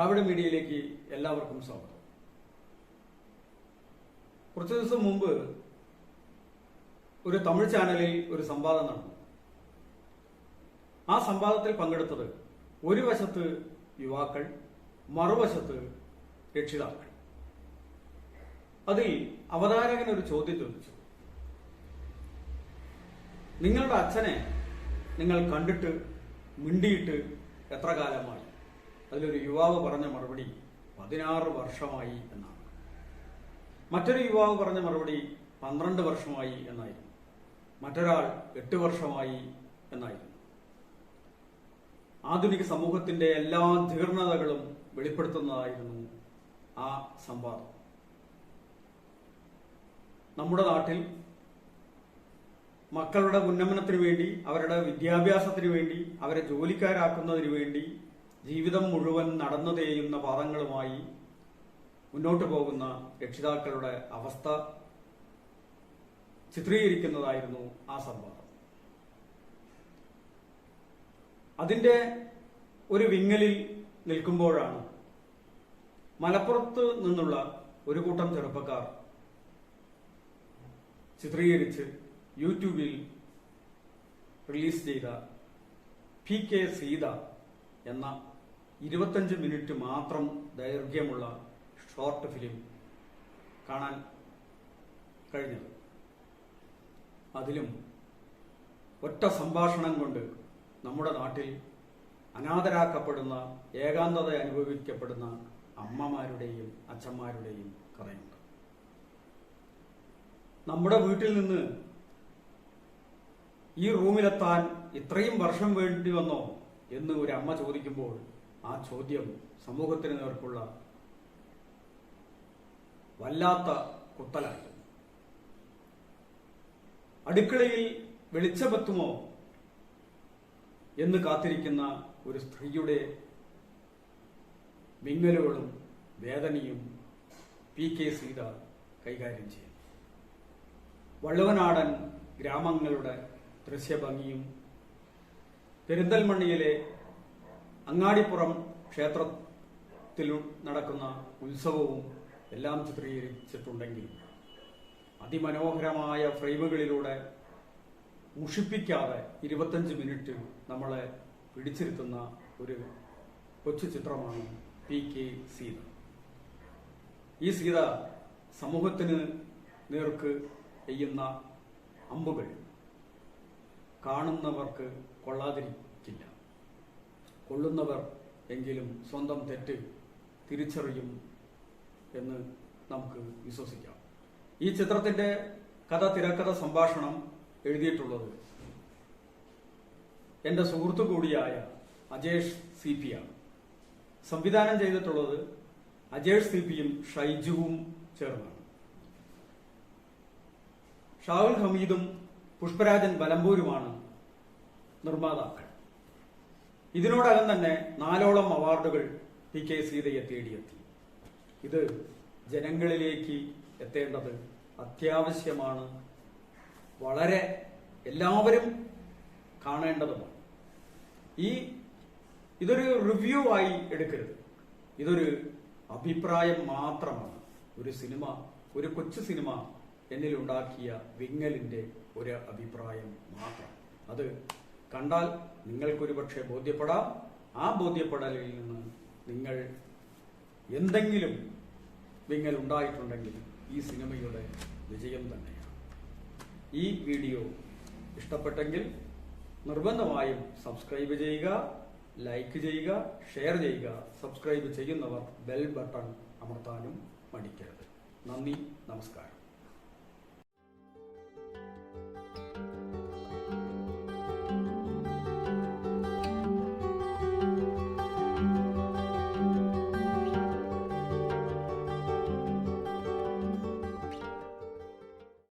നാട് മീഡിയയിലേക്ക് എല്ലാവർക്കും സ്വാഗതം. കുറച്ചു ദിവസം മുമ്പ് ഒരു തമിഴ് ചാനലിൽ ഒരു സംവാദം നടന്നു. ആ സംവാദത്തിൽ പങ്കെടുത്തത് ഒരു വശത്ത് യുവാക്കൾ മറുവശത്ത് രക്ഷിതാക്കൾ. അതിൽ അവതാരകൻ ഒരു ചോദ്യം ചോദിച്ചു. നിങ്ങളുടെ അച്ഛനെ നിങ്ങൾ കണ്ടിട്ട് മിണ്ടിയിട്ട് എത്ര കാലമായി? അതിലൊരു യുവാവ് പറഞ്ഞ മറുപടി പതിനാറ് വർഷമായി എന്നാണ്. മറ്റൊരു യുവാവ് പറഞ്ഞ മറുപടി പന്ത്രണ്ട് വർഷമായി എന്നായിരുന്നു. മറ്റൊരാൾ എട്ട് വർഷമായി എന്നായിരുന്നു. ആധുനിക സമൂഹത്തിന്റെ എല്ലാ ധീർണതകളും വെളിപ്പെടുത്തുന്നതായിരുന്നു ആ സംവാദം. നമ്മുടെ നാട്ടിൽ മക്കളുടെ ഉന്നമനത്തിന് വേണ്ടി അവരുടെ വിദ്യാഭ്യാസത്തിന് വേണ്ടി അവരെ ജോലിക്കാരാക്കുന്നതിന് വേണ്ടി ജീവിതം മുഴുവൻ നടന്നു തേയുന്ന പാദങ്ങളുമായി മുന്നോട്ട് പോകുന്ന രക്ഷിതാക്കളുടെ അവസ്ഥ ചിത്രീകരിക്കുന്നതായിരുന്നു ആ സംവാദം അതിന്റെ ഒരു വിങ്ങലിൽ നിൽക്കുമ്പോഴാണ് മലപ്പുറത്ത് നിന്നുള്ള ഒരു കൂട്ടം ചെറുപ്പക്കാർ ചിത്രീകരിച്ച് യൂട്യൂബിൽ റിലീസ് ചെയ്ത പി കെ സീത എന്ന ഇരുപത്തഞ്ച് മിനിറ്റ് മാത്രം ദൈർഘ്യമുള്ള ഷോർട്ട് ഫിലിം കാണാൻ കഴിഞ്ഞത്. അതിലും ഒറ്റ സംഭാഷണം കൊണ്ട് നമ്മുടെ നാട്ടിൽ അനാഥരാക്കപ്പെടുന്ന ഏകാന്തത അനുഭവിക്കപ്പെടുന്ന അമ്മമാരുടെയും അച്ഛന്മാരുടെയും കഥയുണ്ട്. നമ്മുടെ വീട്ടിൽ നിന്ന് ഈ റൂമിലെത്താൻ ഇത്രയും വർഷം വേണ്ടി വന്നോ എന്ന് ഒരു അമ്മ ചോദിക്കുമ്പോൾ ആ ചോദ്യം സമൂഹത്തിന് നേർക്കുള്ള വല്ലാത്ത കുത്തലായിരുന്നു. അടുക്കളയിൽ വെളിച്ചമെത്തുമോ എന്ന് കാത്തിരിക്കുന്ന ഒരു സ്ത്രീയുടെ മിങ്ങലുകളും വേദനയും പി കെ സീത കൈകാര്യം ചെയ്യും വള്ളുവനാടൻ ഗ്രാമങ്ങളുടെ ദൃശ്യഭംഗിയും പെരിന്തൽമണ്ണിയിലെ അങ്ങാടിപ്പുറം ക്ഷേത്രത്തിൽ നടക്കുന്ന ഉത്സവവും എല്ലാം ചിത്രീകരിച്ചിട്ടുണ്ടെങ്കിലും അതിമനോഹരമായ ഫ്രെയിമുകളിലൂടെ മുഷിപ്പിക്കാതെ ഇരുപത്തഞ്ച് മിനിറ്റ് നമ്മളെ പിടിച്ചിരുത്തുന്ന ഒരു കൊച്ചു ചിത്രമാണ് പി കെ സീത. ഈ സീത സമൂഹത്തിന് നേർക്ക് ചെയ്യുന്ന അമ്പുകൾ കാണുന്നവർക്ക് കൊള്ളാതിരിക്കില്ല കൊള്ളുന്നവർ എങ്കിലും സ്വന്തം തെറ്റ് തിരിച്ചറിയും എന്ന് നമുക്ക് വിശ്വസിക്കാം. ഈ ചിത്രത്തിന്റെ കഥ തിരക്കഥ സംഭാഷണം എഴുതിയിട്ടുള്ളത് എന്റെ സുഹൃത്തു കൂടിയായ അജേഷ് സി പി ആണ്. സംവിധാനം ചെയ്തിട്ടുള്ളത് അജേഷ് സി പിയും ഷൈജുവും ചേർന്നാണ്. ഷാഹുൽ ഹമീദും പുഷ്പരാജൻ ബലമ്പൂരുമാണ് നിർമ്മാതാക്കൾ. ഇതിനോടകം തന്നെ നാലോളം അവാർഡുകൾ പി കെ സീതയെ തേടിയെത്തി. ഇത് ജനങ്ങളിലേക്ക് എത്തേണ്ടത് അത്യാവശ്യമാണ്. വളരെ എല്ലാവരും കാണേണ്ടതുമാണ്. ഈ ഇതൊരു റിവ്യൂ ആയി എടുക്കരുത്. ഇതൊരു അഭിപ്രായം മാത്രമാണ്. ഒരു സിനിമ ഒരു കൊച്ചു സിനിമ എന്നിലുണ്ടാക്കിയ വിങ്ങലിന്റെ ഒരു അഭിപ്രായം മാത്രം. അത് കണ്ടാൽ നിങ്ങൾക്കൊരു പക്ഷേ ബോധ്യപ്പെടാം. ആ ബോധ്യപ്പെടലിൽ നിന്ന് നിങ്ങൾ എന്തെങ്കിലും വിങ്ങൽ ഉണ്ടായിട്ടുണ്ടെങ്കിൽ ഈ സിനിമയുടെ വിജയം തന്നെയാണ്. ഈ വീഡിയോ ഇഷ്ടപ്പെട്ടെങ്കിൽ നിർബന്ധമായും സബ്സ്ക്രൈബ് ചെയ്യുക ലൈക്ക് ചെയ്യുക ഷെയർ ചെയ്യുക. സബ്സ്ക്രൈബ് ചെയ്യുന്നവർ ബെൽ ബട്ടൺ അമർത്താനും മടിക്കരുത്. നന്ദി നമസ്കാരം.